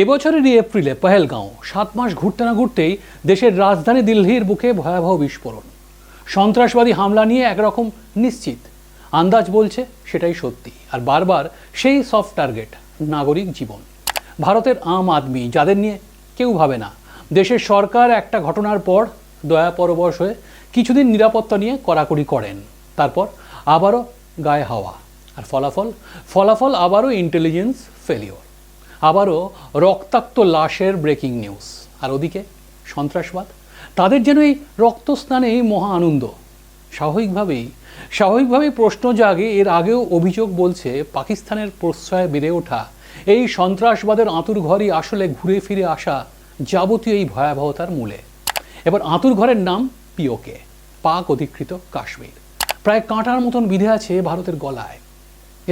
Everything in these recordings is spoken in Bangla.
এবছরেরই এপ্রিলে পহেলগাঁও, সাত মাস ঘুরতে না ঘুরতেই দেশের রাজধানী দিল্লির বুকে ভয়াবহ বিস্ফোরণ। সন্ত্রাসবাদী হামলা নিয়ে একরকম নিশ্চিত। আন্দাজ বলছে সেটাই সত্যি, আর বারবার সেই সফট টার্গেট নাগরিক জীবন। ভারতের আম আদমি যাদের নিয়ে কেউ ভাবে না, দেশের সরকার একটা ঘটনার পর দয়া পরবশ হয়ে কিছুদিন নিরাপত্তা নিয়ে কড়াকড়ি করেন। তারপর আবারও গায়ে হাওয়া, আর ফলাফল ফলাফল আবারও ইন্টেলিজেন্স ফেলিওর আবারও রক্তাক্ত লাশের ব্রেকিং নিউজ। আর ওদিকে, সন্ত্রাসবাদ। তাদের যেন এই রক্তস্নানেই মহা আনন্দ। স্বাভাবিকভাবেই স্বাভাবিকভাবেই প্রশ্ন জাগে, এর আগেও অভিযোগ বলছে, পাকিস্তানের প্রশ্রয়ে বেড়ে ওঠা এই সন্ত্রাসবাদের আঁতুর ঘরই আসলে ঘুরে ফিরে আসা যাবতীয় এই ভয়াবহতার মূলে। এবার আঁতুর ঘরের নাম পিওকে, পাক অধিকৃত কাশ্মীর। প্রায় কাঁটার মতন বিধে আছে ভারতের গলায়।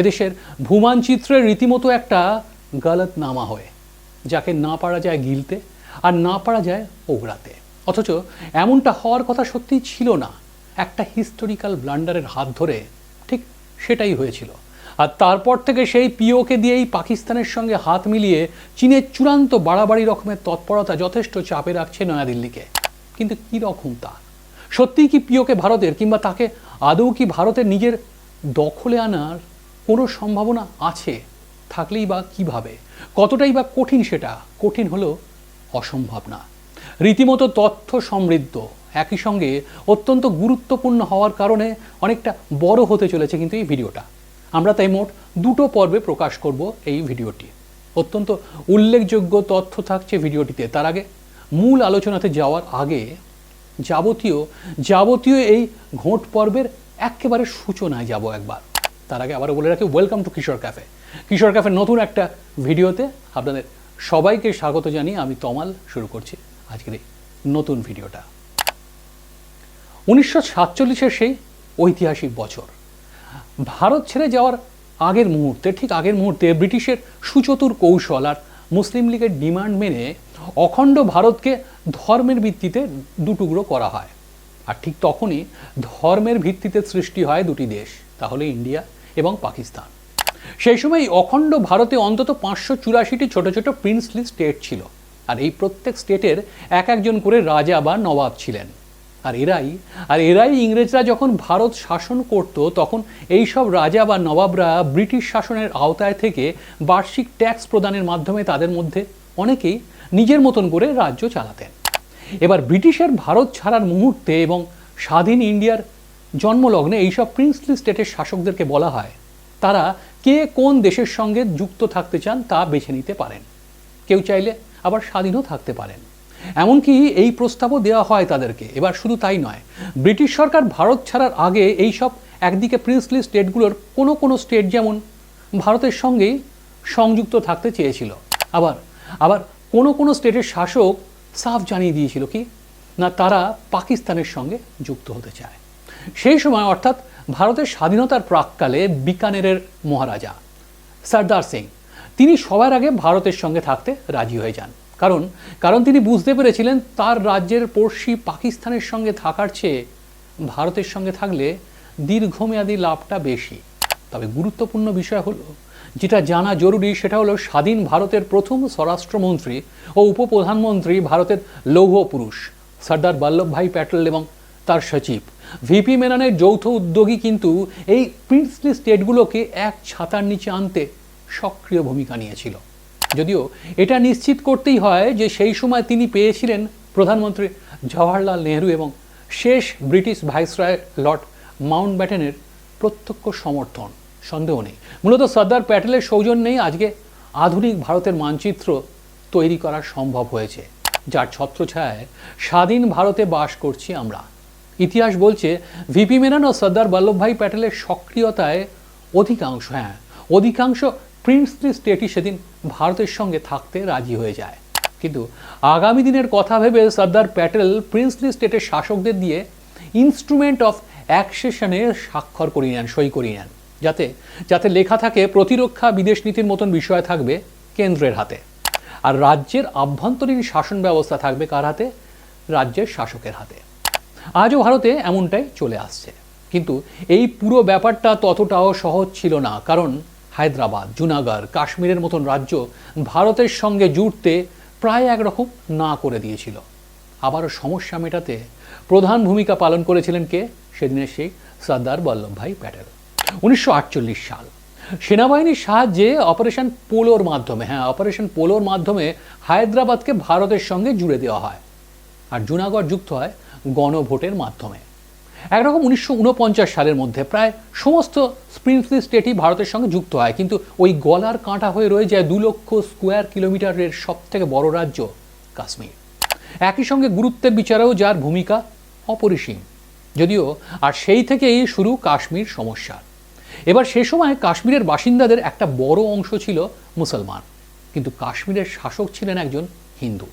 এদেশের ভূমানচিত্রের রীতিমতো একটা গলত নামা হয়ে, যাকে না পারা যায় গিলতে আর না পারা যায় ওগড়াতে। অথচ এমনটা হওয়ার কথা সত্যিই ছিল না। একটা হিস্টোরিক্যাল ব্লান্ডারের হাত ধরে ঠিক সেটাই হয়েছিল। আর তারপর থেকে সেই পিওকে দিয়েই পাকিস্তানের সঙ্গে হাত মিলিয়ে চীনের চূড়ান্ত বাড়াবাড়ি রকমের তৎপরতা যথেষ্ট চাপে রাখছে নয়াদিল্লিকে। কিন্তু কী রকম তা? সত্যিই কি পিওকে ভারতের কিংবা তাকে আদৌ কি ভারতের নিজের দখলে আনার কোনো সম্ভাবনা আছে? থাকলেই বা কীভাবে? কতটাই বা কঠিন সেটা? কঠিন হলো অসম্ভব না। রীতিমতো তথ্য সমৃদ্ধ। একই সঙ্গে অত্যন্ত গুরুত্বপূর্ণ হওয়ার কারণে অনেকটা বড় হতে চলেছে কিন্তু এই ভিডিওটা। আমরা তাই মোট দুটো পর্বে প্রকাশ করব এই ভিডিওটি। অত্যন্ত উল্লেখযোগ্য তথ্য থাকছে ভিডিওটিতে। তার আগে মূল আলোচনাতে যাওয়ার আগে যাবতীয় যাবতীয় এই ঘোট পর্বের একেবারে সূচনায় যাব একবার। তার আগে আবারও বলে রাখি welcome to Kishore cafe Kishore ক্যাফের নতুন একটা ভিডিওতে আপনাদের সবাইকে স্বাগত জানিয়ে আমি তমাল শুরু করছি আজকের এই নতুন ভিডিওটা। উনিশশো সাতচল্লিশের সেই ঐতিহাসিক বছর। ভারত ছেড়ে যাওয়ার আগের মুহূর্তে, ঠিক আগের মুহূর্তে ব্রিটিশের সুচতুর কৌশল আর মুসলিম লীগের ডিমান্ড মেনে অখণ্ড ভারতকে ধর্মের ভিত্তিতে দুটুকরো করা হয়। আর ঠিক তখনই ধর্মের ভিত্তিতে সৃষ্টি হয় দুটি দেশ, তাহলে ইন্ডিয়া এবং পাকিস্তান। সেই সময় এই অখণ্ড ভারতে অন্তত পাঁচশো চুরাশিটি ছোট ছোট প্রিন্সলি স্টেট ছিল। আর এই প্রত্যেক স্টেটের এক একজন করে রাজা বা নবাব ছিলেন। আর এরাই আর এরাই ইংরেজরা যখন ভারত শাসন করত, তখন এই সব রাজা বা নবাবরা ব্রিটিশ শাসনের আওতায় থেকে বার্ষিক ট্যাক্স প্রদানের মাধ্যমে তাদের মধ্যে অনেকেই নিজের মতন করে রাজ্য চালাতেন। এবার ব্রিটিশের ভারত ছাড়ার মুহূর্তে এবং স্বাধীন ইন্ডিয়ার জন্মলগ্নে এইসব প্রিন্সলি স্টেটের শাসকদেরকে বলা হয়, তারা কে কোন দেশের সঙ্গে যুক্ত থাকতে চান তা বেছে নিতে পারেন। কেউ চাইলে আবার স্বাধীনও থাকতে পারেন। এমনকি এই প্রস্তাবও দেওয়া হয় তাদেরকে। এবার শুধু তাই নয়, ব্রিটিশ সরকার ভারত ছাড়ার আগে এই সব একদিকে প্রিন্সলি স্টেটগুলোর কোনো কোনো স্টেট যেমন ভারতের সঙ্গেই সংযুক্ত থাকতে চেয়েছিল, আবার আবার কোনো কোনো স্টেটের শাসক সাফ জানিয়ে দিয়েছিল কি, না তারা পাকিস্তানের সঙ্গে যুক্ত হতে চায়। সেই সময় অর্থাৎ ভারতের স্বাধীনতার প্রাককালে বিকানেরের মহারাজা, সর্দার সিং। তিনি সবার আগে ভারতের সঙ্গে থাকতে রাজি হয়ে যান। কারণ কারণ তিনি বুঝতে পেরেছিলেন তার রাজ্যের পড়শি পাকিস্তানের সঙ্গে থাকার চেয়ে ভারতের সঙ্গে থাকলে দীর্ঘমেয়াদী লাভটা বেশি। তবে গুরুত্বপূর্ণ বিষয় হলো, যেটা জানা জরুরি সেটা হলো স্বাধীন ভারতের প্রথম স্বরাষ্ট্রমন্ত্রী ও উপপ্রধানমন্ত্রী ভারতের লৌহ পুরুষ, সর্দার বল্লভভাই প্যাটেল এবং তার সচিব। ভিপি মেননের যৌথ উদ্যোগী কিন্তু এই প্রিন্সলি স্টেটগুলোকে এক ছাতার নিচে আনতে সক্রিয় ভূমিকা নিয়েছিল। যদিও এটা নিশ্চিত করতেই হয় যে সেই সময় তিনি পেয়েছিলেন প্রধানমন্ত্রী জওয়াহরলাল নেহরু এবং শেষ ব্রিটিশ ভাইসরয় লর্ড মাউন্ট ব্যাটেনের প্রত্যক্ষ সমর্থন। সন্দেহ নেই। মূলত সর্দার প্যাটেলের সৌজন্যেই আজকে আধুনিক ভারতের মানচিত্র তৈরি করা সম্ভব হয়েছে, যার ছত্রছায়ায় স্বাধীন ভারতে বাস করছি আমরা। ইতিহাস বলছে ভিপি মেনন ও সর্দার বল্লভভাই প্যাটেলের সক্রিয়তায় অধিকাংশ হ্যাঁ অধিকাংশ প্রিন্সলি স্টেটই সেদিন ভারতের সঙ্গে থাকতে রাজি হয়ে যায়। কিন্তু আগামী দিনের কথা ভেবে সর্দার প্যাটেল প্রিন্সলি স্টেটের শাসকদের দিয়ে ইনস্ট্রুমেন্ট অফ অ্যাকসেশনে স্বাক্ষর করিয়ে নেন, সই করিয়ে নেন, যাতে যাতে লেখা থাকে, প্রতিরক্ষা বিদেশ নীতির মতন বিষয় থাকবে কেন্দ্রের হাতে। আর রাজ্যের আভ্যন্তরীণ শাসন ব্যবস্থা থাকবে কার হাতে? রাজ্যের শাসকের হাতে। আজও ভারতে এমনটাই চলে আসছে। কিন্তু এই পুরো ব্যাপারটা ততটাও সহজ ছিল না, কারণ হায়দ্রাবাদ, জুনাগড়, কাশ্মীরের মতন রাজ্য ভারতের সঙ্গে জুড়তে প্রায় একরকম না করে দিয়েছিল। আবারও সমস্যা মেটাতে প্রধান ভূমিকা পালন করেছিলেন কে? সেদিনের সেই সর্দার বল্লভভাই প্যাটেল। উনিশশো আটচল্লিশ সাল। সেনাবাহিনীর সাহায্যে অপারেশন পোলোর মাধ্যমে হ্যাঁ অপারেশন পোলোর মাধ্যমে হায়দ্রাবাদকে ভারতের সঙ্গে জুড়ে দেওয়া হয়। আর জুনাগড় যুক্ত হয় গণভোটের মাধ্যমে। একরকম উনিশশো উনপঞ্চাশ সালের মধ্যে প্রায় সমস্ত স্প্রিংফিল স্টেটই ভারতের সঙ্গে যুক্ত হয়, কিন্তু ওই গলার কাঁটা হয়ে রয়ে যায় দু লক্ষ স্কোয়ার কিলোমিটারের সব থেকে বড় রাজ্য কাশ্মীর। একই সঙ্গে গুরুত্বের বিচারেও যার ভূমিকা অপরিসীম। যদিও আর সেই থেকেই শুরু কাশ্মীর সমস্যা। এবার সে সময় কাশ্মীরের বাসিন্দাদের একটা বড় অংশ ছিল মুসলমান, কিন্তু কাশ্মীরের শাসক ছিলেন একজন হিন্দু,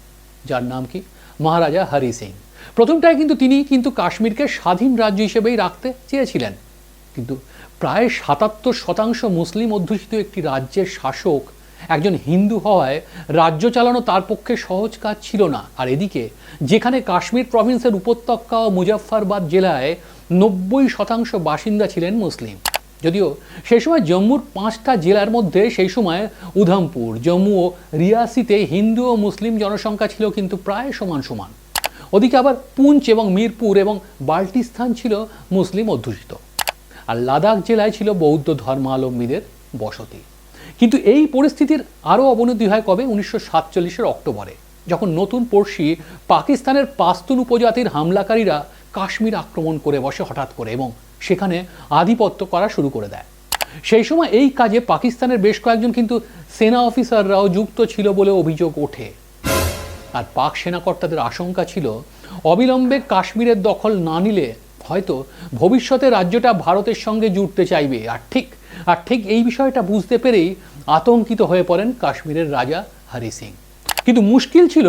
যার নাম কি? মহারাজা হরি সিং। প্রথমটায় কিন্তু তিনি কিন্তু কাশ্মীরকে স্বাধীন রাজ্য হিসেবেই রাখতে চেয়েছিলেন। কিন্তু প্রায় সাতাত্তর শতাংশ মুসলিম অধ্যুষিত একটি রাজ্যের শাসক একজন হিন্দু হওয়ায় রাজ্য চালানো তার পক্ষে সহজ কাজ ছিল না। আর এদিকে যেখানে কাশ্মীর প্রভিন্সের উপত্যকা ও মুজাফফরবাদ জেলায় নব্বই শতাংশ বাসিন্দা ছিলেন মুসলিম। যদিও সেই সময় জম্মুর পাঁচটা জেলার মধ্যে সেই সময় উধামপুর, জম্মু ও রিয়াসিতে হিন্দু ও মুসলিম জনসংখ্যা ছিল কিন্তু প্রায় সমান সমান। ওদিকে আবার পুঞ্চ এবং মিরপুর এবং বাল্টিস্তান ছিল মুসলিম অধ্যুষিত। আর লাদাখ জেলায় ছিল বৌদ্ধ ধর্মাবলম্বীদের বসতি। কিন্তু এই পরিস্থিতির আরও অবনতি হয় কবে? উনিশশো সাতচল্লিশের অক্টোবরে, যখন নতুন পড়শি পাকিস্তানের পাস্তুন উপজাতির হামলাকারীরা কাশ্মীর আক্রমণ করে বসে হঠাৎ করে এবং সেখানে আধিপত্য করা শুরু করে দেয়। সেই সময় এই কাজে পাকিস্তানের বেশ কয়েকজন কিন্তু সেনা অফিসাররাও যুক্ত ছিল বলে অভিযোগ ওঠে। আর পাক সেনাকর্তাদের আশঙ্কা ছিল, অবিলম্বে কাশ্মীরের দখল না নিলে হয়তো ভবিষ্যতে রাজ্যটা ভারতের সঙ্গে জুড়তে চাইবে। আর ঠিক আর ঠিক এই বিষয়টা বুঝতে পেরেই আতঙ্কিত হয়ে পড়েন কাশ্মীরের রাজা হরি সিং। কিন্তু মুশকিল ছিল,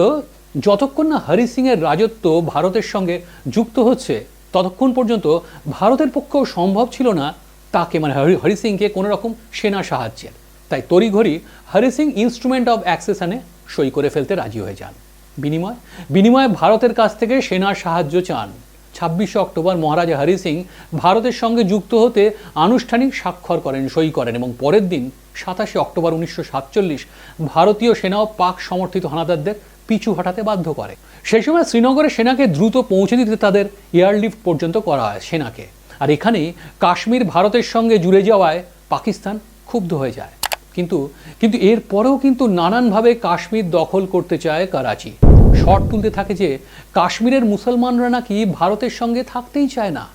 যতক্ষণ না হরি সিংয়ের রাজত্ব ভারতের সঙ্গে যুক্ত হচ্ছে, ততক্ষণ পর্যন্ত ভারতের পক্ষেও সম্ভব ছিল না তাকে মানে হরি হরি সিংকে কোনো রকম সেনা সাহায্যের। তাই তড়িঘড়ি হরি সিং ইনস্ট্রুমেন্ট অব অ্যাক্সেশনে সই করে ফেলতে রাজি হয়ে যান। বিনিময়। বিনিময়ে ভারতের কাছ থেকে সেনার সাহায্য চান। ছাব্বিশে অক্টোবর মহারাজা হরি সিং ভারতের সঙ্গে যুক্ত হতে আনুষ্ঠানিক স্বাক্ষর করেন, সই করেন এবং পরের দিন সাতাশে অক্টোবর উনিশশো সাতচল্লিশ ভারতীয় সেনাও পাক সমর্থিত হানাদারদের পিছু হটাতে বাধ্য করে। সেই সময় শ্রীনগরে সেনাকে দ্রুত পৌঁছে দিতে তাদের এয়ারলিফট পর্যন্ত করা হয় সেনাকে। আর এখানেই কাশ্মীর ভারতের সঙ্গে জুড়ে যাওয়ায় পাকিস্তান ক্ষুব্ধ হয়ে যায়। কিন্তু কিন্তু এরপরেও কিন্তু নানানভাবে কাশ্মীর দখল করতে চায় করাচি। শর্ট তুলতে থাকে যে, কাশ্মীরের মুসলমানরা নাকি ভারতের সঙ্গে থাকতেই চায় না।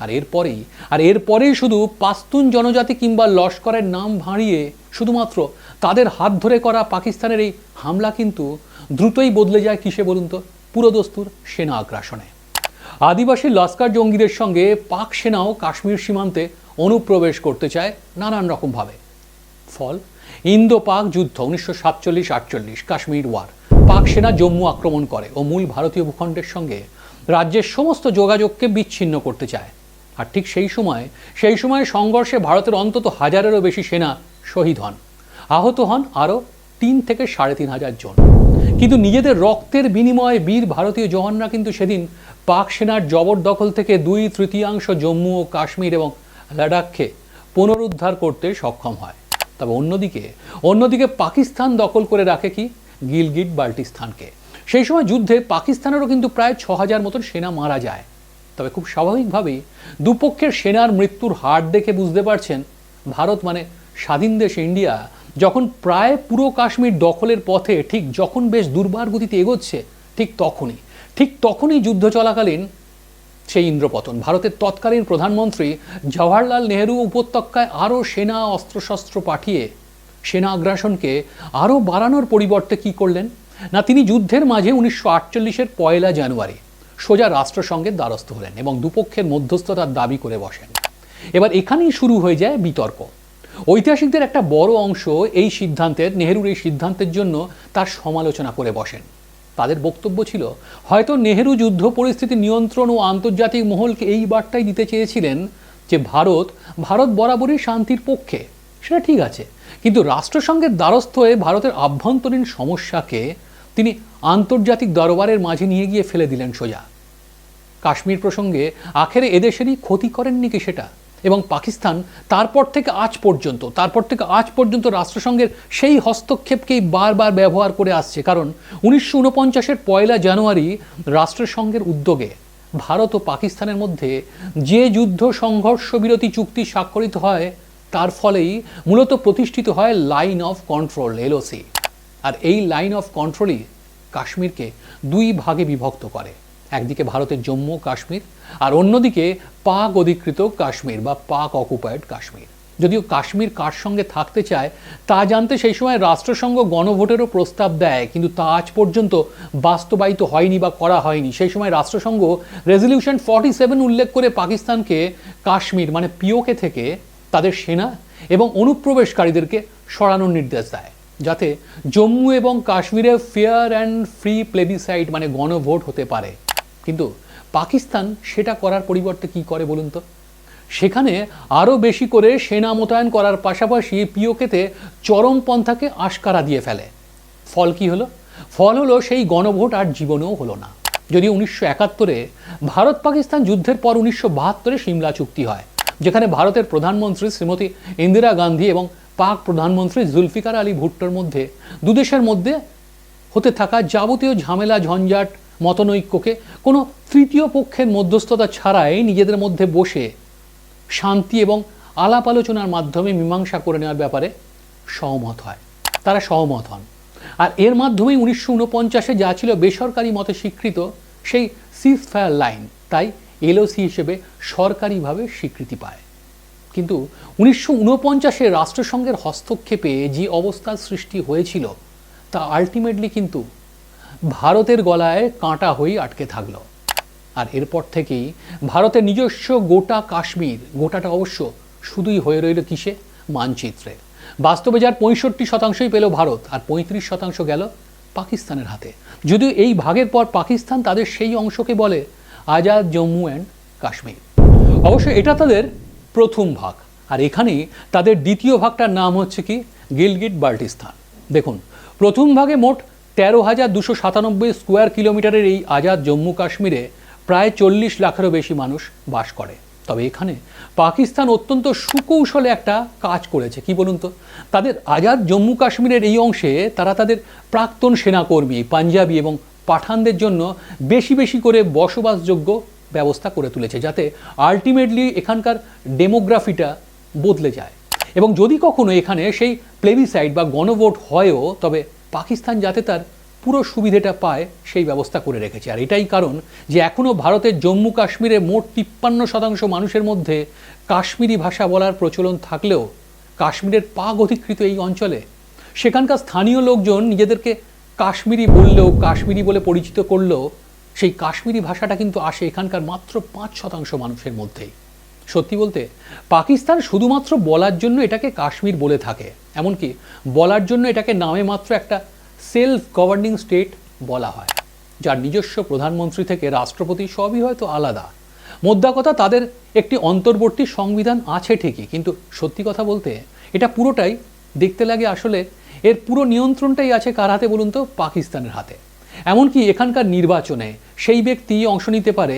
আর এরপরেই আর এরপরেই শুধু পাস্তুন জনজাতি কিংবা লস্করের নাম ভাঁড়িয়ে শুধুমাত্র তাদের হাত ধরে করা পাকিস্তানের এই হামলা কিন্তু দ্রুতই বদলে যায় কিসে বলুন তো? পুরোদস্তুর সেনা আগ্রাসনে। আদিবাসী লস্কর জঙ্গিদের সঙ্গে পাক সেনাও কাশ্মীর সীমান্তে অনুপ্রবেশ করতে চায় নানান রকমভাবে। ফল। ইন্দো পাক যুদ্ধ, উনিশশো সাতচল্লিশ আটচল্লিশ, কাশ্মীর ওয়ার। পাক সেনা জম্মু আক্রমণ করে ও মূল ভারতীয় ভূখণ্ডের সঙ্গে রাজ্যের সমস্ত যোগাযোগকে বিচ্ছিন্ন করতে চায়। আর ঠিক সেই সময় সেই সময় সংঘর্ষে ভারতের অন্তত হাজারেরও বেশি সেনা শহীদ হন। আহত হন আরও তিন থেকে সাড়ে তিন হাজার জন। কিন্তু নিজেদের রক্তের বিনিময়ে বীর ভারতীয় জওয়ানরা কিন্তু সেদিন পাক সেনার জবরদখল থেকে দুই তৃতীয়াংশ জম্মু ও কাশ্মীর এবং লাদাখকে পুনরুদ্ধার করতে সক্ষম হয়। তবে অন্যদিকে অন্যদিকে পাকিস্তান দখল করে রাখে কি? গিলগিট বাল্টিস্তানকে। সেই সময় যুদ্ধে পাকিস্তানেরও কিন্তু প্রায় ছ হাজার মতন সেনা মারা যায়। তবে খুব স্বাভাবিকভাবেই দুপক্ষের সেনার মৃত্যুর হার দেখে বুঝতে পারছেন ভারত মানে স্বাধীন দেশ ইন্ডিয়া, যখন প্রায় পুরো কাশ্মীর দখলের পথে ঠিক যখন বেশ দুর্বার গতিতে এগোচ্ছে, ঠিক তখনই ঠিক তখনই যুদ্ধ চলাকালীন সেই ইন্দ্রপতন। ভারতের তৎকালীন প্রধানমন্ত্রী জওয়াহরলাল নেহেরু উপত্যকায় আরও সেনা অস্ত্রশস্ত্র পাঠিয়ে সেনা আগ্রাসনকে আরও বাড়ানোর পরিবর্তে কি করলেন? না, তিনি যুদ্ধের মাঝে উনিশশো আটচল্লিশের পয়লা জানুয়ারি সোজা রাষ্ট্রসংঘের দ্বারস্থ হলেন এবং দুপক্ষের মধ্যস্থতার দাবি করে বসেন। এবার এখানেই শুরু হয়ে যায় বিতর্ক। ঐতিহাসিকদের একটা বড় অংশ এই সিদ্ধান্তের, নেহরুর এই সিদ্ধান্তের জন্য তার সমালোচনা করে বসেন। তাদের বক্তব্য ছিল, হয়তো নেহেরু যুদ্ধ পরিস্থিতি নিয়ন্ত্রণ ও আন্তর্জাতিক মহলকে এই বার্তাই দিতে চেয়েছিলেন যে ভারত ভারত বরাবরই শান্তির পক্ষে। সেটা ঠিক আছে। কিন্তু রাষ্ট্রসংঘের দ্বারস্থ হয়ে ভারতের আভ্যন্তরীণ সমস্যাকে তিনি আন্তর্জাতিক দরবারের মাঝে নিয়ে গিয়ে ফেলে দিলেন সোজা। কাশ্মীর প্রসঙ্গে আখেরে এদেশেরই ক্ষতি করেননি কি সেটা? এবং পাকিস্তান তারপর থেকে আজ পর্যন্ত, তারপর থেকে আজ পর্যন্ত রাষ্ট্রসংঘের সেই হস্তক্ষেপকেই বারবার ব্যবহার করে আসছে। কারণ উনিশশো উনপঞ্চাশের পয়লা জানুয়ারি রাষ্ট্রসংঘের উদ্যোগে ভারত ও পাকিস্তানের মধ্যে যে যুদ্ধ, সংঘর্ষ বিরতি চুক্তি স্বাক্ষরিত হয়, তার ফলেই মূলত প্রতিষ্ঠিত হয় লাইন অফ কন্ট্রোল, এলওসি। আর এই লাইন অফ কন্ট্রোলই কাশ্মীরকে দুই ভাগে বিভক্ত করে। একদিকে ভারতের জম্মু, কাশ্মীর, আর অন্যদিকে পাক অধিকৃত কাশ্মীর বা পাক অকুপায়েড কাশ্মীর। যদিও কাশ্মীর কার সঙ্গে থাকতে চায়, তা জানতে সেই সময় রাষ্ট্রসংঘ গণভোটেরও প্রস্তাব দেয়, কিন্তু তা আজ পর্যন্ত বাস্তবায়িত হয়নি বা করা হয়নি। সেই সময় রাষ্ট্রসংঘ রেজলিউশন ফর্টি সেভেন উল্লেখ করে পাকিস্তানকে কাশ্মীর মানে পিওকে থেকে তাদের সেনা এবং অনুপ্রবেশকারীদেরকে সরানোর নির্দেশ দেয়, যাতে জম্মু এবং কাশ্মীরে ফেয়ার অ্যান্ড ফ্রি প্লেবিসাইড মানে গণভোট হতে পারে। কিন্তু পাকিস্তান সেটা করার পরিবর্তে কি করে বলুন তো? সেখানে আরও বেশি করে সেনা মোতায়েন করার পাশাপাশি পিওকেতে চরমপন্থাকে আশকারা দিয়ে ফেলে। ফল কি হলো? ফল হলো সেই গণভোট আর জীবনেও হলো না। যদিও উনিশশো একাত্তরে ভারত পাকিস্তান যুদ্ধের পর উনিশশো বাহাত্তরে সিমলা চুক্তি হয়, যেখানে ভারতের প্রধানমন্ত্রী শ্রীমতী ইন্দিরা গান্ধী এবং পাক প্রধানমন্ত্রী জুলফিকার আলী ভুট্টোর মধ্যে দুদেশের মধ্যে হতে থাকা যাবতীয় ঝামেলা, ঝঞ্ঝাট মতনৈক্যকে। কোনো তৃতীয় পক্ষের মধ্যস্থতা ছাড়াই নিজেদের মধ্যে বসে শান্তি এবং আলাপ আলোচনার মাধ্যমে মীমাংসা করে নেওয়ার ব্যাপারে সহমত হয়। তারা সহমত হন। আর এর মাধ্যমেই উনিশশো উনপঞ্চাশে যা ছিল বেসরকারি মতে স্বীকৃত, সেই সিজ ফায়ার লাইন তাই এলওসি হিসেবে সরকারিভাবে স্বীকৃতি পায়। কিন্তু উনিশশো উনপঞ্চাশে রাষ্ট্রসংঘের হস্তক্ষেপে যে অবস্থার সৃষ্টি হয়েছিল, তা আলটিমেটলি কিন্তু ভারতের গলায় কাঁটা হয়ে আটকে থাকল। আর এরপর থেকেই ভারতের নিজস্ব গোটা কাশ্মীর, গোটাটা অবশ্য শুধুই হয়ে রইল কিসে? মানচিত্রে। বাস্তবে যার পঁয়ষট্টি শতাংশই পেল ভারত আর পঁয়ত্রিশ শতাংশ গেল পাকিস্তানের হাতে। যদিও এই ভাগের পর পাকিস্তান তাদের সেই অংশকে বলে আজাদ, জম্মু অ্যান্ড কাশ্মীর। অবশ্য এটা তাদের প্রথম ভাগ। আর এখানেই তাদের দ্বিতীয় ভাগটার নাম হচ্ছে কি? গিলগিট বাল্টিস্তান দেখুন, প্রথম ভাগে মোট তেরো হাজার দুশো সাতানব্বই স্কোয়ার কিলোমিটারের এই আজাদ জম্মু কাশ্মীরে প্রায় চল্লিশ লাখেরও বেশি মানুষ বাস করে। তবে এখানে পাকিস্তান অত্যন্ত সুকৌশলে একটা কাজ করেছে। কি বলুন তো? তাদের আজাদ জম্মু কাশ্মীরের এই অংশে তারা তাদের প্রাক্তন সেনাকর্মী, পাঞ্জাবি এবং পাঠানদের জন্য বেশি বেশি করে বসবাসযোগ্য ব্যবস্থা করে তুলেছে, যাতে আলটিমেটলি এখানকার ডেমোগ্রাফিটা বদলে যায়। এবং যদি কখনো এখানে সেই প্লেবিসাইড বা গণভোট হয়ও, তবে পাকিস্তান যাতে তার পুরো সুবিধেটা পায়, সেই ব্যবস্থা করে রেখেছে। আর এটাই কারণ যে এখনও ভারতের জম্মু কাশ্মীরে মোট তিপ্পান্ন শতাংশ মানুষের মধ্যে কাশ্মীরি ভাষা বলার প্রচলন থাকলেও কাশ্মীরের পাক অধিকৃত এই অঞ্চলে সেখানকার স্থানীয় লোকজন নিজেদেরকে কাশ্মীরি বললেও, কাশ্মীরি বলে পরিচিত করলেও সেই কাশ্মীরি ভাষাটা কিন্তু আসে এখানকার মাত্র পাঁচ শতাংশ মানুষের মধ্যেই। সত্যি বলতে, পাকিস্তান শুধুমাত্র বলার জন্য এটাকে কাশ্মীর বলে থাকে। এমনকি বলার জন্য এটাকে নামে মাত্র একটা সেলফ গভর্নিং স্টেট বলা হয়, যার নিজস্ব প্রধানমন্ত্রী থেকে রাষ্ট্রপতি সবই হয়তো আলাদা। মোদ্দা কথা, তাদের একটি অন্তর্বর্তী সংবিধান আছে ঠিকই, কিন্তু সত্যি কথা বলতে, এটা পুরোটাই দেখতে লাগে আসলে এর পুরো নিয়ন্ত্রণটাই আছে কার হাতে বলুন তো? পাকিস্তানের হাতে। এমনকি এখানকার নির্বাচনে সেই ব্যক্তি অংশ নিতে পারে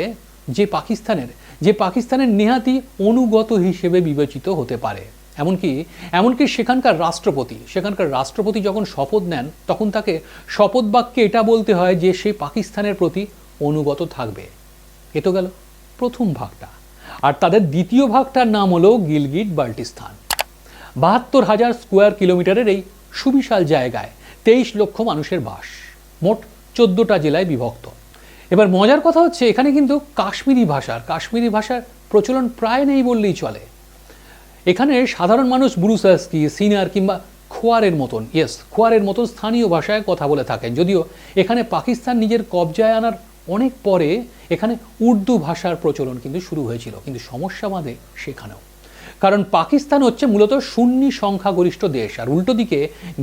যে পাকিস্তানের যে পাকিস্তানের নেহাতি অনুগত হিসেবে বিবেচিত হতে পারে। এমনকি এমনকি সেখানকার রাষ্ট্রপতি সেখানকার রাষ্ট্রপতি যখন শপথ নেন, তখন তাকে শপথ বাক্যে এটা বলতে হয় যে সে পাকিস্তানের প্রতি অনুগত থাকবে। এ তো গেল প্রথম ভাগটা। আর তাদের দ্বিতীয় ভাগটার নাম হলো গিলগিট বাল্টিস্তান। বাহাত্তর হাজার স্কোয়ার কিলোমিটারের এই সুবিশাল জায়গায় তেইশ লক্ষ মানুষের বাস, মোট চোদ্দোটা জেলায় বিভক্ত। এবার মজার কথা হচ্ছে, এখানে কিন্তু কাশ্মীরি ভাষার কাশ্মীরি ভাষার প্রচলন প্রায় নেই বললেই চলে। এখানে সাধারণ মানুষ বুরুসাস্কি, সিনার কিংবা খোয়ারের মতন ইয়েস খোয়ারের মতন স্থানীয় ভাষায় কথা বলে থাকেন। যদিও এখানে পাকিস্তান নিজের কবজায় আনার অনেক পরে এখানে উর্দু ভাষার প্রচলন কিন্তু শুরু হয়েছিল, কিন্তু সমস্যা বাঁধে সেখানেও। কারণ পাকিস্তান হচ্ছে মূলত সুন্নি সংখ্যাগরিষ্ঠ দেশ, আর উল্টো দিকে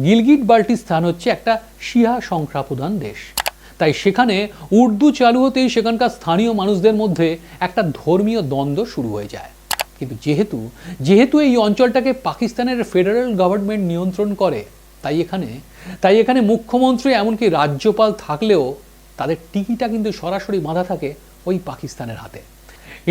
গিলগিট বাল্টিস্তান হচ্ছে একটা শিয়া সংখ্যাপ্রধান দেশ। তাই সেখানে উর্দু চালু হতেই সেখানকার স্থানীয় মানুষদের মধ্যে একটা ধর্মীয় দ্বন্দ্ব শুরু হয়ে যায়। কিন্তু যেহেতু যেহেতু এই অঞ্চলটাকে পাকিস্তানের ফেডারেল গভর্নমেন্ট নিয়ন্ত্রণ করে, তাই এখানে তাই এখানে মুখ্যমন্ত্রী এমনকি রাজ্যপাল থাকলেও তাদের টিকিটা কিন্তু সরাসরি বাঁধা থাকে ওই পাকিস্তানের হাতে।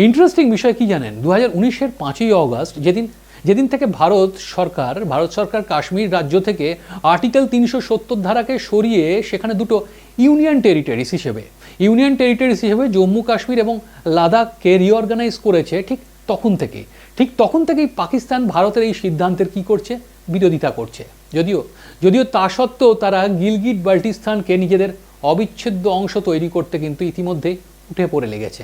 ইন্টারেস্টিং বিষয় কি জানেন? দু হাজার উনিশের পাঁচই অগস্ট যেদিন যেদিন থেকে ভারত সরকার ভারত সরকার কাশ্মীর রাজ্য থেকে আর্টিকেল তিনশো সত্তর ধারাকে সরিয়ে সেখানে দুটো ইউনিয়ন টেরিটরিস হিসেবে। ইউনিয়ন টেরিটরিস হিসেবে জম্মু কাশ্মীর এবং লাদাখকে রিঅর্গানাইজ করেছে ঠিক তখন থেকেই। ঠিক তখন থেকেই পাকিস্তান ভারতের এই সিদ্ধান্তের কি করছে? বিরোধিতা করছে। যদিও যদিও তা সত্ত্বেও তারা গিলগিট বাল্টিস্তানকে নিজেদের অবিচ্ছেদ্য অংশ তৈরি করতে কিন্তু ইতিমধ্যেই উঠে পড়ে লেগেছে।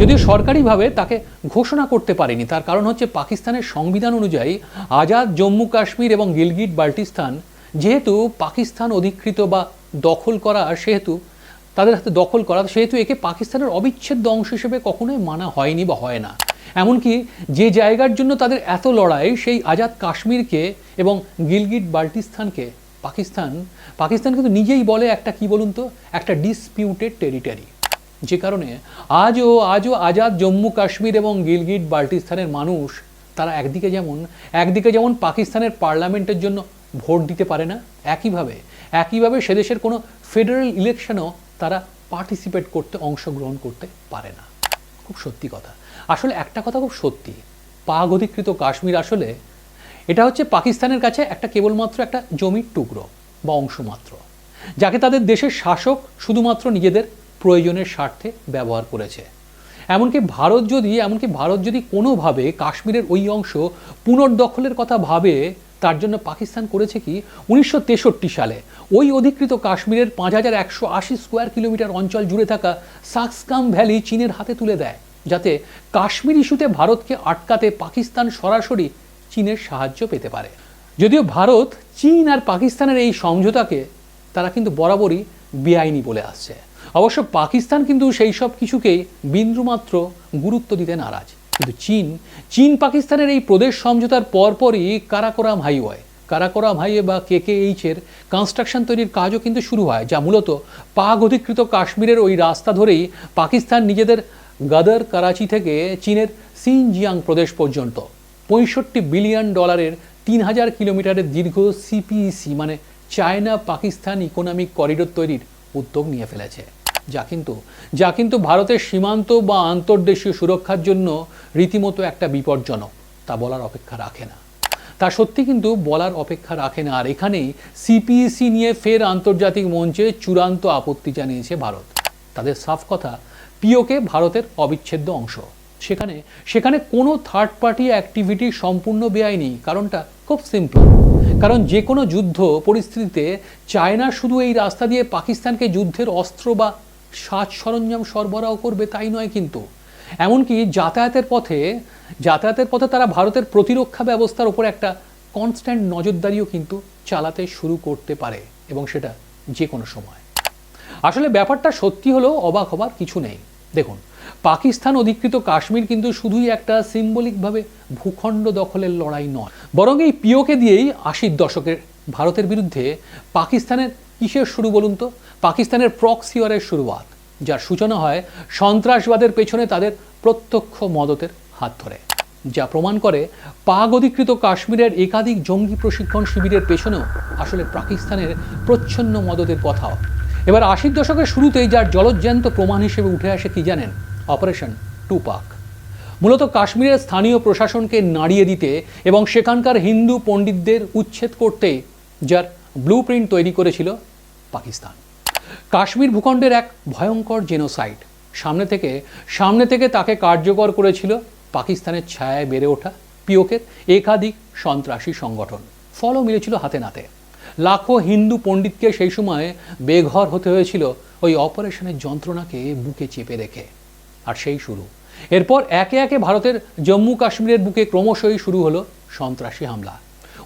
যদিও সরকারিভাবে তাকে ঘোষণা করতে পারেনি, তার কারণ হচ্ছে পাকিস্তানের সংবিধান অনুযায়ী আজাদ জম্মু কাশ্মীর এবং গিলগিট বাল্টিস্তান যেহেতু পাকিস্তান অধিকৃত বা দখল করা সেহেতু তাদের হাতে দখল করা, সেহেতু একে পাকিস্তানের অবিচ্ছেদ্য অংশ হিসেবে কখনোই মানা হয়নি বা হয় না। এমনকি যে জায়গার জন্য তাদের এত লড়াই, সেই আজাদ কাশ্মীরকে এবং গিলগিট বাল্টিস্তানকে পাকিস্তান পাকিস্তান কিন্তু নিজেই বলে একটা কি বলুন তো? একটা ডিসপিউটেড টেরিটারি যে কারণে আজও আজও আজাদ জম্মু কাশ্মীর এবং গিলগিট বাল্টিস্তানের মানুষ, তারা একদিকে যেমন একদিকে যেমন পাকিস্তানের পার্লামেন্টের জন্য ভোট দিতে পারে না, একইভাবে একইভাবে সে দেশের কোনো ফেডারেল ইলেকশনেও তারা পার্টিসিপেট করতে, অংশগ্রহণ করতে পারে না। খুব সত্যি কথা। আসলে একটা কথা খুব সত্যি পাক অধিকৃত কাশ্মীর আসলে এটা হচ্ছে পাকিস্তানের কাছে একটা কেবলমাত্র একটা জমির টুকরো বা অংশ মাত্র, যাকে তাদের দেশের শাসক শুধুমাত্র নিজেদের প্রয়োজনের স্বার্থে ব্যবহার করেছে। এমনকি ভারত যদি, এমনকি ভারত যদি কোনোভাবে কাশ্মীরের ওই অংশ পুনর্দখলের কথা ভাবে তার জন্য পাকিস্তান করেছে কি উনিশশো তেষট্টি সালে। ওই অধিকৃত কাশ্মীরের পাঁচ হাজার একশো আশি স্কোয়ার কিলোমিটার অঞ্চল জুড়ে থাকা সাকসকাম ভ্যালি চীনের হাতে তুলে দেয়, যাতে কাশ্মীর ইস্যুতে ভারতকে আটকাতে পাকিস্তান সরাসরি চীনের সাহায্য পেতে পারে। যদিও ভারত, চীন আর পাকিস্তানের এই সমঝোতাকে তারা কিন্তু বরাবরই বেআইনি বলে আসছে। অবশ্য পাকিস্তান কিন্তু সেই সব কিছুকেই বিন্দুমাত্র গুরুত্ব দিতে নারাজ। কিন্তু চীন চীন পাকিস্তানের এই প্রদেশ সমঝোতার পরপরই কারাকোরাম হাইওয়ে। কারাকোরাম হাইওয়ে বা কে কে এইচের কনস্ট্রাকশন তৈরির কাজও কিন্তু শুরু হয়, যা মূলত পাক অধিকৃত কাশ্মীরের ওই রাস্তা ধরেই পাকিস্তান নিজেদের গাদার, করাচি থেকে চীনের সিনজিয়াং প্রদেশ পর্যন্ত। পঁয়ষট্টি বিলিয়ন ডলারের তিন হাজার কিলোমিটারের দীর্ঘ সিপিইসি মানে চায়না পাকিস্তান ইকোনমিক করিডোর তৈরির উদ্যোগ নিয়ে ফেলেছে। যা কিন্তু যা কিন্তু ভারতের সীমান্ত বা আন্তর্দেশীয় সুরক্ষার জন্য রীতিমতো একটা বিপজ্জনক। তা বলার অপেক্ষা রাখে না। তা সত্যি কিন্তু বলার অপেক্ষা রাখে না। আর এখানেই সিপিইসি নিয়ে ফের আন্তর্জাতিক মঞ্চে চূড়ান্ত আপত্তি জানিয়েছে ভারত। তাদের সাফ কথা, পিওকে ভারতের অবিচ্ছেদ্য অংশ। সেখানে সেখানে কোনো থার্ড পার্টি অ্যাক্টিভিটি সম্পূর্ণ বেআইনি। কারণটা খুব সিম্পল কারণ যে কোনো যুদ্ধ পরিস্থিতিতে চায়না শুধু এই রাস্তা দিয়ে পাকিস্তানকে যুদ্ধের অস্ত্র বা সাজ সরঞ্জাম সরবরাহ করবে তাই নয় কিন্তু। এমনকি যাতায়াতের পথে যাতায়াতের পথে তারা ভারতের প্রতিরক্ষা ব্যবস্থার ওপর একটা কনস্ট্যান্ট নজরদারিও কিন্তু চালাতে শুরু করতে পারে এবং সেটা যে কোনো সময়। আসলে ব্যাপারটা সত্যি হলেও অবাক হবার কিছু নেই। দেখুন, পাকিস্তান অধিকৃত কাশ্মীর কিন্তু শুধুই একটা সিম্বলিকভাবে ভূখণ্ড দখলের লড়াই নয়। বরং এই পিওকে দিয়েই আশির দশকের ভারতের বিরুদ্ধে পাকিস্তানের কিসের শুরু বলুন তো? পাকিস্তানের প্রক্সিওরের শুরুয়াত, যার সূচনা হয় সন্ত্রাসবাদের পেছনে তাদের প্রত্যক্ষ মদতের হাত ধরে, যা প্রমাণ করে পাক অধিকৃত কাশ্মীরের একাধিক জঙ্গি প্রশিক্ষণ শিবিরের পেছনেও আসলে পাকিস্তানের প্রচ্ছন্ন মদতের কথাও। এবার আশির দশকের শুরুতেই যার জলজ্যান্ত প্রমাণ হিসেবে উঠে আসে কি জানেন? Operation Tupac. মূলত কাশ্মীরের স্থানীয় প্রশাসনকে নাড়িয়ে দিতে এবং সেখানকার হিন্দু পণ্ডিতদের উচ্ছেদ করতে, যার ব্লু তৈরি করেছিল পাকিস্তান। কাশ্মীর ভূখণ্ডের এক ভয়ঙ্কর জেনোসাইড সামনে থেকে সামনে থেকে তাকে কার্যকর করেছিল পাকিস্তানের ছায়ায় বেড়ে ওঠা পিওকের একাধিক সন্ত্রাসী সংগঠন। ফলও মিলেছিল হাতে নাতে। লাখো হিন্দু পণ্ডিতকে সেই সময় বেঘর হতে হয়েছিল ওই অপারেশনের যন্ত্রণাকে বুকে চেপে রেখে। আর সেই শুরু। এরপর একে একে ভারতের জম্মু কাশ্মীরের বুকে ক্রমশই শুরু হলো সন্ত্রাসী হামলা।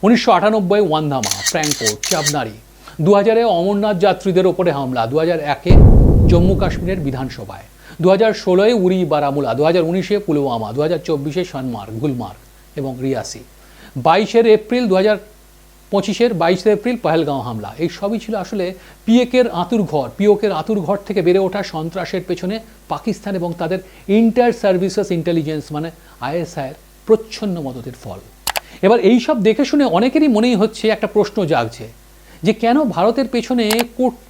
উনিশশো আটানব্বই ওয়ানধামা ফ্র্যাঙ্কো চাবনারি দু হাজারে অমরনাথ যাত্রীদের ওপরে হামলা দু হাজার একে জম্মু কাশ্মীরের বিধানসভায় দু হাজার ষোলোয় উড়ি বারামুলা দু হাজার উনিশে পুলওয়ামা দু হাজার চব্বিশে সনমার্গ গুলমার্গ এবং রিয়াসি। বাইশের এপ্রিল দু হাজার পঁচিশের বাইশে এপ্রিল পহেলগাঁও হামলা। এই সবই ছিল আসলে পিএকের আতুর ঘর, পিওকের আতুর ঘর থেকে বেড়ে ওঠা সন্ত্রাসের পেছনে পাকিস্তান এবং তাদের ইন্টার সার্ভিসেস ইন্টেলিজেন্স মানে আইএসআইয়ের প্রচ্ছন্ন মদতের ফল। এবার এই সব দেখে শুনে অনেকেরই মনেই হচ্ছে একটা প্রশ্ন জাগছে যে কেন ভারতের পেছনে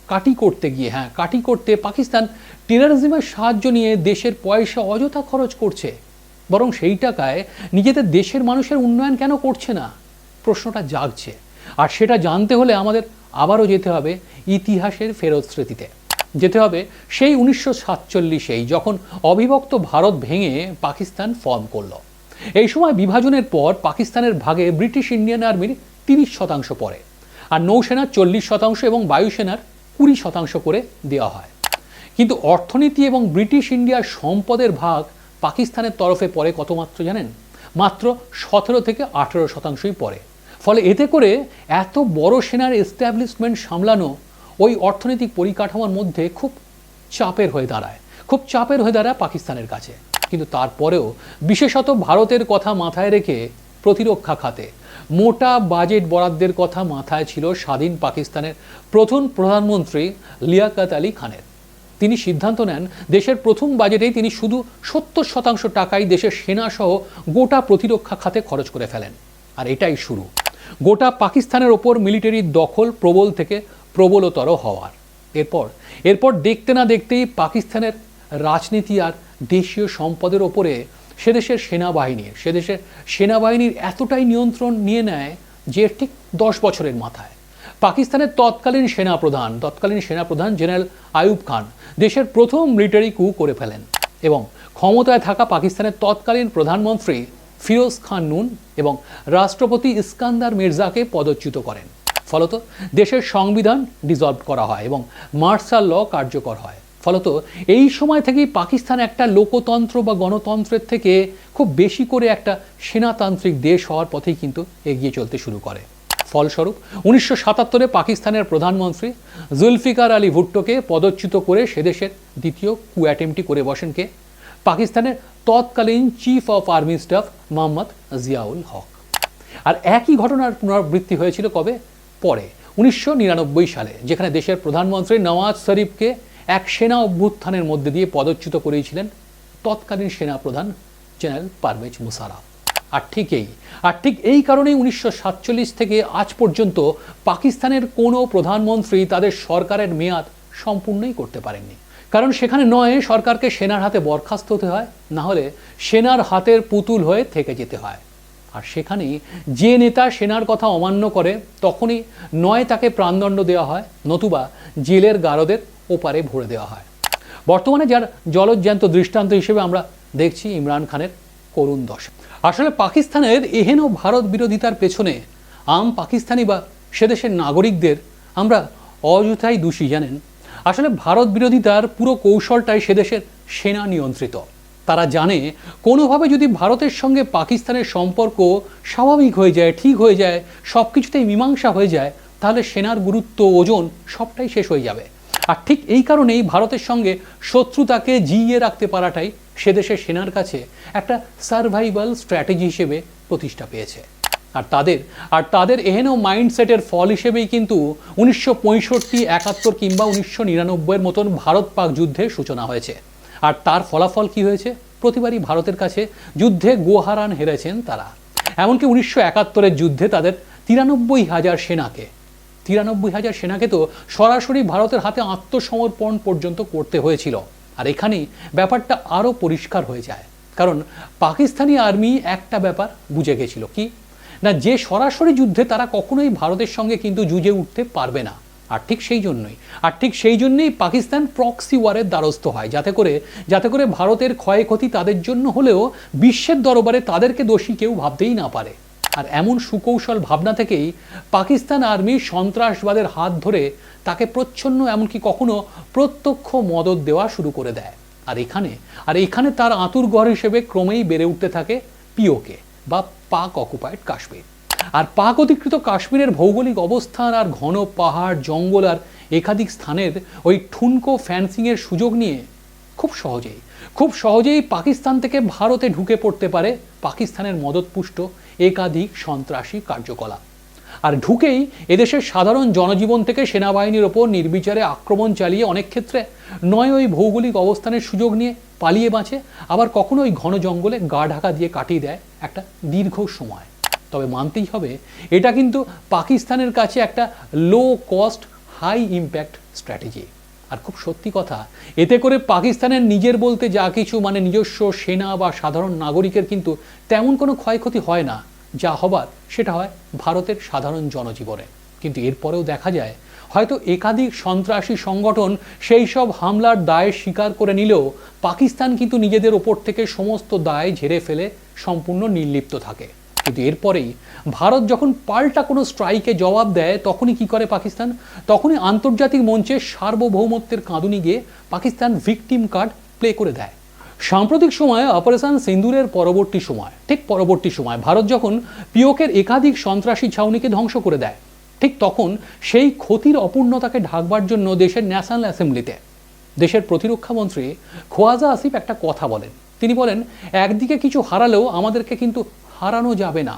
কাটি করতে গিয়ে হ্যাঁ কাটি করতে পাকিস্তান টেরারিজমের সাহায্য নিয়ে দেশের পয়সা অযথা খরচ করছে। বরং সেই টাকায় নিজেদের দেশের মানুষের উন্নয়ন কেন করছে না? প্রশ্নটা জাগছে। আর সেটা জানতে হলে আমাদের আবারও যেতে হবে ইতিহাসের ফেরত স্মৃতিতে। যেতে হবে সেই উনিশশো সাতচল্লিশেই যখন অবিভক্ত ভারত ভেঙে পাকিস্তান ফর্ম করল। এই সময় বিভাজনের পর পাকিস্তানের ভাগে ব্রিটিশ ইন্ডিয়ান আর্মির তিরিশ শতাংশ পড়ে। আর নৌসেনার চল্লিশ শতাংশ এবং বায়ুসেনার কুড়ি শতাংশ করে দেওয়া হয়। কিন্তু অর্থনীতি এবং ব্রিটিশ ইন্ডিয়ার সম্পদের ভাগ পাকিস্তানের তরফে পড়ে কত মাত্র জানেন? মাত্র সতেরো থেকে আঠেরো শতাংশই পড়ে। ফলে এতে করে এত বড় সেনার এস্টাবলিশমেন্ট সামলানো ওই অর্থনৈতিক পরিকাঠামোর মধ্যে খুব চাপের হয়ে দাঁড়ায়। খুব চাপের হয়ে দাঁড়ায় পাকিস্তানের কাছে। কিন্তু তারপরেও বিশেষত ভারতের কথা মাথায় রেখে প্রতিরক্ষা খাতে মোটা বাজেট বরাদ্দের কথা মাথায় ছিল স্বাধীন পাকিস্তানের প্রথম প্রধানমন্ত্রী লিয়াকাত আলী খানের। তিনি সিদ্ধান্ত নেন, দেশের প্রথম বাজেটেই তিনি শুধু সত্তর শতাংশ টাকাই দেশের সেনাসহ গোটা প্রতিরক্ষা খাতে খরচ করে ফেলেন। আর এটাই শুরু। গোটা পাকিস্তানের ওপর মিলিটারির দখল প্রবল থেকে প্রবলতর হওয়ার। এরপর এরপর দেখতে না দেখতেই পাকিস্তানের রাজনীতি আর দেশীয় সম্পদের ওপরে সে দেশের সেনাবাহিনীর সে দেশের সেনাবাহিনীর এতটাই নিয়ন্ত্রণ নিয়ে নেয় যে ঠিক দশ বছরের মাথায়। পাকিস্তানের তৎকালীন সেনাপ্রধান তৎকালীন সেনাপ্রধান জেনারেল আয়ুব খান দেশের প্রথম মিলিটারি কু করে ফেলেন এবং ক্ষমতায় থাকা পাকিস্তানের তৎকালীন প্রধানমন্ত্রী ফিরোজ খান নুন এবং রাষ্ট্রপতি ইস্কান্দার মির্জাকে পদচ্যুত করেন। ফলত দেশের সংবিধান ডিজলভ করা হয় এবং মার্শাল ল কার্যকর হয়। ফলত এই সময় থেকেই পাকিস্তান একটা লোকতন্ত্র বা গণতন্ত্রের থেকে খুব বেশি করে একটা সেনাতান্ত্রিক দেশ হওয়ার পথেই কিন্তু এগিয়ে চলতে শুরু করে। ফলস্বরূপ, উনিশশো সাতাত্তরে পাকিস্তানের প্রধানমন্ত্রী জুলফিকার আলী ভুট্টোকে পদচ্যুত করে সেদেশের দ্বিতীয় কু অ্যাটেম্পটি করে বসেন কে? পাকিস্তানের তৎকালীন chief of army staff Mohammad Ziaul Haq. আর একই ঘটনার পুনরাবৃত্তি হয়েছিল কবে? পরে, উনিশশো নিরানব্বই সালে, যেখানে দেশের প্রধানমন্ত্রী নওয়াজ শরীফকে এক সেনা অভ্যুত্থানের মধ্যে দিয়ে পদচ্যুত করেছিলেন তৎকালীন সেনা প্রধান জেনারেল পারভেজ মুশারফ। আর ঠিক এই, আর ঠিক এই কারণেই উনিশশো সাতচল্লিশ থেকে আজ পর্যন্ত পাকিস্তানের কোনো প্রধানমন্ত্রী তাদের সরকারের মেয়াদ সম্পূর্ণই করতে পারেননি। কারণ সেখানে নয়, সরকারকে সেনার হাতে বরখাস্ত হতে হয়, না হলে সেনার হাতের পুতুল হয়ে থেকে যেতে হয়। আর সেখানেই যে নেতা সেনার কথা অমান্য করে, তখনই নয় তাকে প্রাণদণ্ড দেওয়া হয়, নতুবা জেলের গারদের ওপারে ভরে দেওয়া হয়। বর্তমানে যার জলজ্যান্ত দৃষ্টান্ত হিসেবে আমরা দেখছি ইমরান খানের করুণ দশা। আসলে পাকিস্তানের এহেন ভারত বিরোধিতার পেছনে আম পাকিস্তানি বা সেদেশের নাগরিকদের আমরা অযথাই দোষী জানেন। আসলে ভারত বিরোধিতার পুরো কৌশলটাই সেদেশের সেনা নিয়ন্ত্রিত। তারা জানে, কোনোভাবে যদি ভারতের সঙ্গে পাকিস্তানের সম্পর্ক স্বাভাবিক হয়ে যায়, ঠিক হয়ে যায় সব কিছুতেই মীমাংসা হয়ে যায়, তাহলে সেনার গুরুত্ব, ওজন সবটাই শেষ হয়ে যাবে। আর ঠিক এই কারণেই ভারতের সঙ্গে শত্রুতাকে জিইয়ে রাখতে পারাটাই সে দেশের সেনার কাছে একটা সার্ভাইভাল স্ট্র্যাটেজি হিসেবে প্রতিষ্ঠা পেয়েছে। আর তাদের আর তাদের এহেন মাইন্ডসেটের ফল হিসেবেই কিন্তু উনিশশো পঁয়ষট্টি, একাত্তর কিংবা উনিশশো নিরানব্বইয়ের মতন ভারত পাক যুদ্ধের সূচনা হয়েছে। আর তার ফলাফল কি হয়েছে? প্রতিবারই ভারতের কাছে যুদ্ধে গোহারান হেরেছেন তারা। এমনকি উনিশশো একাত্তরের যুদ্ধে তাদের তিরানব্বই হাজার সেনাকে তিরানব্বই হাজার সেনাকে তো সরাসরি ভারতের হাতে আত্মসমর্পণ পর্যন্ত করতে হয়েছিল। আর এখানেই ব্যাপারটা আরও পরিষ্কার হয়ে যায়। কারণ পাকিস্তানি আর্মি একটা ব্যাপার বুঝে গেছিল কি? না, যে সরাসরি যুদ্ধে তারা কখনোই ভারতের সঙ্গে কিন্তু যুঝে উঠতে পারবে না। আর ঠিক সেই জন্যই। আর ঠিক সেই জন্যই পাকিস্তান প্রক্সি ওয়ারের দ্বারস্থ হয়। যাতে করে যাতে করে ভারতের ক্ষয়ক্ষতি তাদের জন্য হলেও বিশ্বের দরবারে তাদেরকে দোষী কেউ ভাবতেই না পারে। আর এমন সুকৌশল ভাবনা থেকেই পাকিস্তান আর্মি সন্ত্রাসবাদের হাত ধরে তাকে প্রচ্ছন্ন, এমনকি কখনো প্রত্যক্ষ মদত দেওয়া শুরু করে দেয়। আর এখানে আর এখানে তার আঁতুর ঘর হিসেবে ক্রমেই বেড়ে উঠতে থাকে পিওকে বা পাক অকুপায়েড কাশ্মীর। আর পাক অধিকৃত কাশ্মীরের ভৌগোলিক অবস্থান আর ঘন পাহাড়, জঙ্গল আর একাধিক স্থানের ওই ঠুনকো ফ্যান্সিংয়ের সুযোগ নিয়ে খুব সহজেই খুব সহজেই পাকিস্তান থেকে ভারতে ঢুকে পড়তে পারে পাকিস্তানের মদতপুষ্ট একাধিক সন্ত্রাসী কার্যকলাপ। আর ঢুকেই এদেশের সাধারণ জনজীবন থেকে সেনাবাহিনীর ওপর নির্বিচারে আক্রমণ চালিয়ে অনেক ক্ষেত্রে নয় ওই ভৌগোলিক অবস্থানের সুযোগ নিয়ে পালিয়ে বাঁচে, আবার কখনো ওই ঘন জঙ্গলে গা ঢাকা দিয়ে কাটিয়ে দেয় একটা দীর্ঘ সময়। তবে মানতেই হবে, এটা কিন্তু পাকিস্তানের কাছে একটা low cost high impact strategy আর খুব সত্যি কথা, এতে করে পাকিস্তানের নিজের বলতে যা কিছু মানে নিজস্ব সেনা বা সাধারণ নাগরিকের কিন্তু তেমন কোনো ক্ষয়ক্ষতি হয় না। যা হবার সেটা হয় ভারতের সাধারণ জনজীবনে। কিন্তু এরপরেও দেখা যায়, হয়তো একাধিক সন্ত্রাসী সংগঠন সেই সব হামলার দায় স্বীকার করে নিলেও পাকিস্তান কিন্তু নিজেদের ওপর থেকে সমস্ত দায় ঝেড়ে ফেলে, সম্পূর্ণ নির্লিপ্ত থাকে। কিন্তু এরপরেই ভারত যখন পাল্টা কোনো স্ট্রাইকে জবাব দেয়, তখনই কি করে পাকিস্তান? তখনই আন্তর্জাতিক মঞ্চে সার্বভৌমত্বের কাঁদুনি গিয়ে পাকিস্তান ভিকটিম কার্ড প্লে করে দেয়। সাম্প্রতিক সময়ে অপারেশন সিন্দুরের পরবর্তী সময়, ঠিক পরবর্তী সময়, ভারত যখন পিওকের একাধিক সন্ত্রাসী ছাউনিকে ধ্বংস করে দেয়, ঠিক তখন সেই ক্ষতির অপূর্ণতাকে ঢাকবার জন্য দেশের ন্যাশনাল অ্যাসেম্বলিতে দেশের প্রতিরক্ষা মন্ত্রী খোয়াজা আসিফ একটা কথা বলেন। তিনি বলেন, একদিকে কিছু হারালেও আমাদেরকে কিন্তু হারানো যাবে না।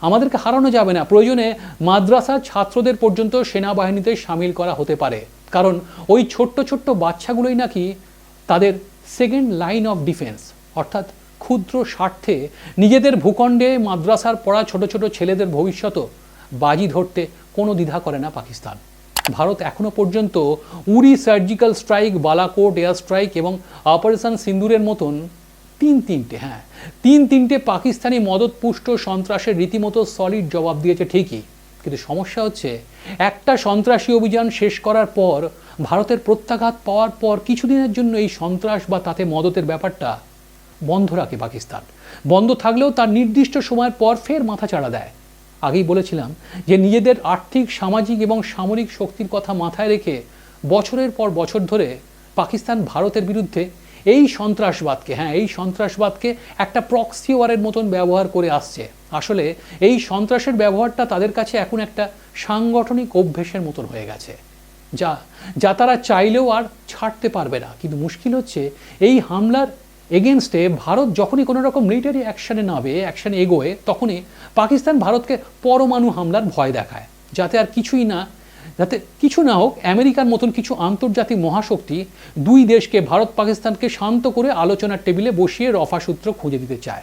আমাদেরকে হারানো যাবে না। প্রয়োজনে মাদ্রাসার ছাত্রদের পর্যন্ত সেনাবাহিনীতে সামিল করা হতে পারে। কারণ ওই ছোট্ট ছোট্ট বাচ্চাগুলোই নাকি তাদের সেকেন্ড লাইন অফ ডিফেন্স অর্থাৎ ক্ষুদ্র স্বার্থে নিজেদের ভূখণ্ডে মাদ্রাসার পড়া ছোট ছোট ছেলেদের ভবিষ্যতও বাজি ধরতে কোনো দ্বিধা করে না পাকিস্তান। ভারত এখনও পর্যন্ত Uri surgical strike Balakot air strike এবং অপারেশন সিন্দুরের মতন তিন তিনটে হ্যাঁ। তিন তিনটে পাকিস্তানি মদতপুষ্ট সন্ত্রাসের রীতিমতো সলিড জবাব দিয়েছে ঠিকই। কিন্তু সমস্যা হচ্ছে, একটা সন্ত্রাসী অভিযান শেষ করার পর, ভারতের প্রত্যাঘাত পাওয়ার পর কিছুদিনের জন্য এই সন্ত্রাস বা তাতে মদতের ব্যাপারটা বন্ধ রাখে পাকিস্তান। বন্ধ থাকলেও তার নির্দিষ্ট সময়ের পর ফের মাথা চাড়া দেয়। আগেই বলেছিলাম যে নিজেদের আর্থিক, সামাজিক এবং সামরিক শক্তির কথা মাথায় রেখে বছরের পর বছর ধরে পাকিস্তান ভারতের বিরুদ্ধে এই সন্ত্রাসবাদকে হ্যাঁ এই সন্ত্রাসবাদকে একটা প্রক্সি ওয়ারের মতন ব্যবহার করে আসছে। আসলে এই সন্ত্রাসের ব্যবহারটা তাদের কাছে এখন একটা সাংগঠনিক অভ্যেসের মতন হয়ে গেছে। যা যা তারা চাইলেও আর ছাড়তে পারবে না। কিন্তু মুশকিল হচ্ছে এই হামলার এগেনস্টে ভারত যখনই কোনো রকম মিলিটারি অ্যাকশনে নামে অ্যাকশানে এগোয়, তখনই পাকিস্তান ভারতকে পরমাণু হামলার ভয় দেখায়। যাতে আর কিছুই না যাতে কিছু না হোক, আমেরিকার মতন কিছু আন্তর্জাতিক মহাশক্তি দুই দেশকে, ভারত, পাকিস্তানকে শান্ত করে আলোচনার টেবিলে বসিয়ে রফাসূত্র খুঁজে দিতে চায়।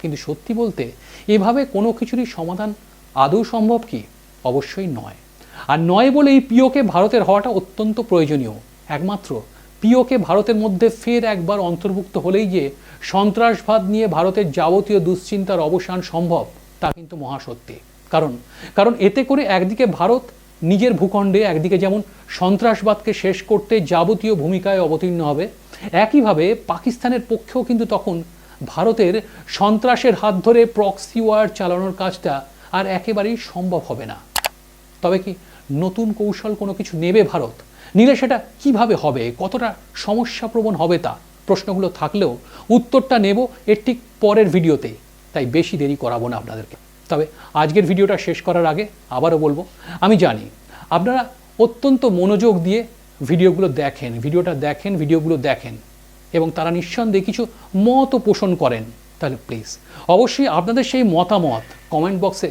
কিন্তু সত্যি বলতে, এভাবে কোনো কিছুরই সমাধান আদৌ সম্ভব কি? অবশ্যই নয়। আর নয় বলে এই পিওকে ভারতের হওয়াটা অত্যন্ত প্রয়োজনীয়। একমাত্র পিওকে ভারতের মধ্যে ফের একবার অন্তর্ভুক্ত হলেই যে সন্ত্রাসবাদ নিয়ে ভারতের যাবতীয় দুশ্চিন্তার অবসান সম্ভব, তা কিন্তু মহাসত্যি। কারণ কারণ এতে করে একদিকে ভারত নিজের ভূখণ্ডে একদিকে যেমন সন্ত্রাসবাদকে শেষ করতে যাবতীয় ভূমিকায় অবতীর্ণ হবে, একইভাবে পাকিস্তানের পক্ষেও কিন্তু তখন ভারতের সন্ত্রাসের হাত ধরে প্রক্সি ওয়ার চালানোর কাজটা আর একেবারেই সম্ভব হবে না। তবে কি নতুন কৌশল কোনো কিছু নেবে ভারত? নিলে সেটা কীভাবে হবে? কতটা সমস্যাপ্রবণ হবে তা? প্রশ্নগুলো থাকলেও উত্তরটা নেব এর ঠিক পরের ভিডিওতে। তাই বেশি দেরি করাবো না আপনাদেরকে। তবে আজকের ভিডিওটা শেষ করার আগে আবারও বলব, আমি জানি আপনারা অত্যন্ত মনোযোগ দিয়ে ভিডিওগুলো দেখেন, ভিডিওটা দেখেন, ভিডিওগুলো দেখেন এবং তারা নিঃসন্দেহে কিছু মতও পোষণ করেন। তাহলে প্লিজ অবশ্যই আপনাদের সেই মতামত কমেন্ট বক্সে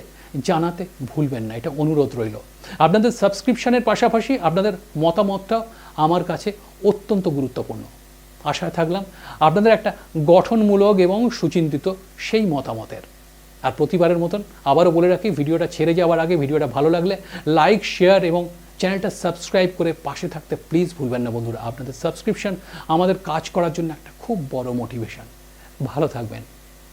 জানাতে ভুলবেন না, এটা অনুরোধ রইল। আপনাদের সাবস্ক্রিপশানের পাশাপাশি আপনাদের মতামতটাও আমার কাছে অত্যন্ত গুরুত্বপূর্ণ। আশায় থাকলাম আপনাদের একটা গঠনমূলক এবং সুচিন্তিত সেই মতামতের। আর প্রতিবারের মতন আবারও বলে রাখি, ভিডিওটা ছেড়ে যাওয়ার আগে ভিডিওটা ভালো লাগলে লাইক শেয়ার এবং চ্যানেলটা সাবস্ক্রাইব করে পাশে থাকতে প্লিজ ভুলবেন না বন্ধুরা। আপনাদের সাবস্ক্রিপশন আমাদের কাজ করার জন্য একটা খুব বড় মোটিভেশন ভালো থাকবেন।